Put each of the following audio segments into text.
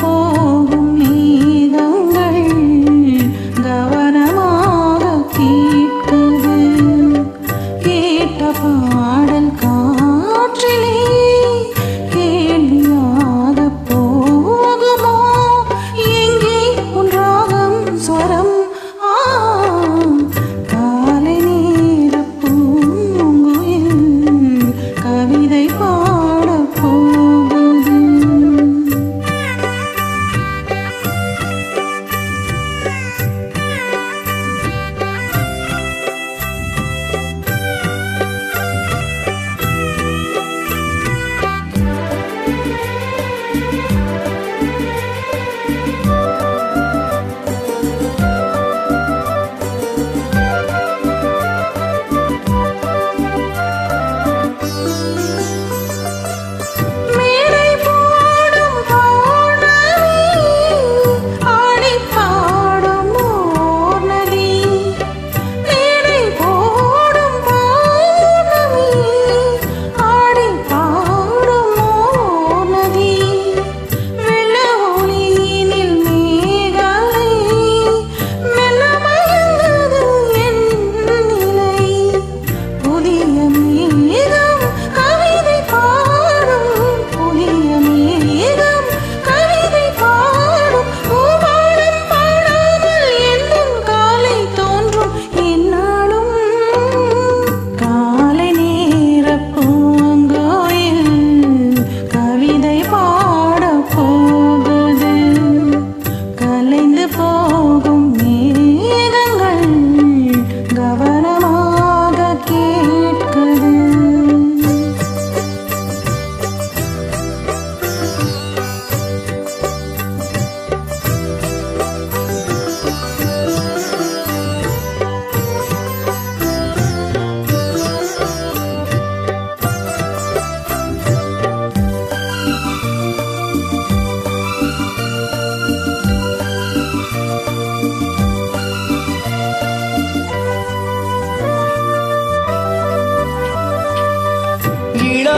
Oh.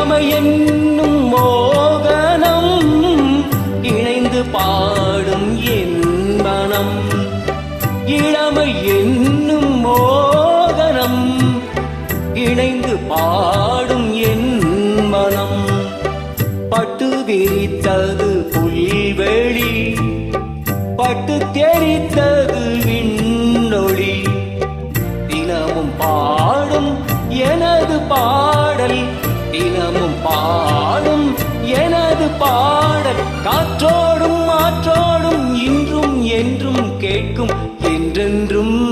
இளமை என்னும் மோகனம் இணைந்து பாடும் என் மனம். இளமை என்னும் மோகனம் இணைந்து பாடும் என் மனம். பட்டு விரித்தது புல்வெளி பட்டு தெரித்தது விண்ணொளி. தினமும் பாடும் எனது பா தினமும் பாடும் எனது பாடல். காற்றோடும் மாற்றோடும் இன்றும் என்றும் கேட்கும் என்றென்றும்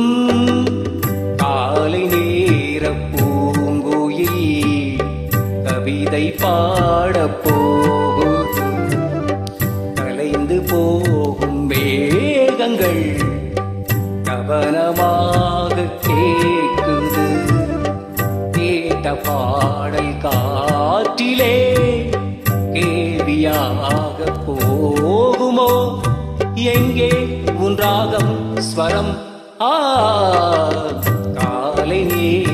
போகுமோ? எங்கே உன் ராகம் ஸ்வரம்? ஆ காலை நீ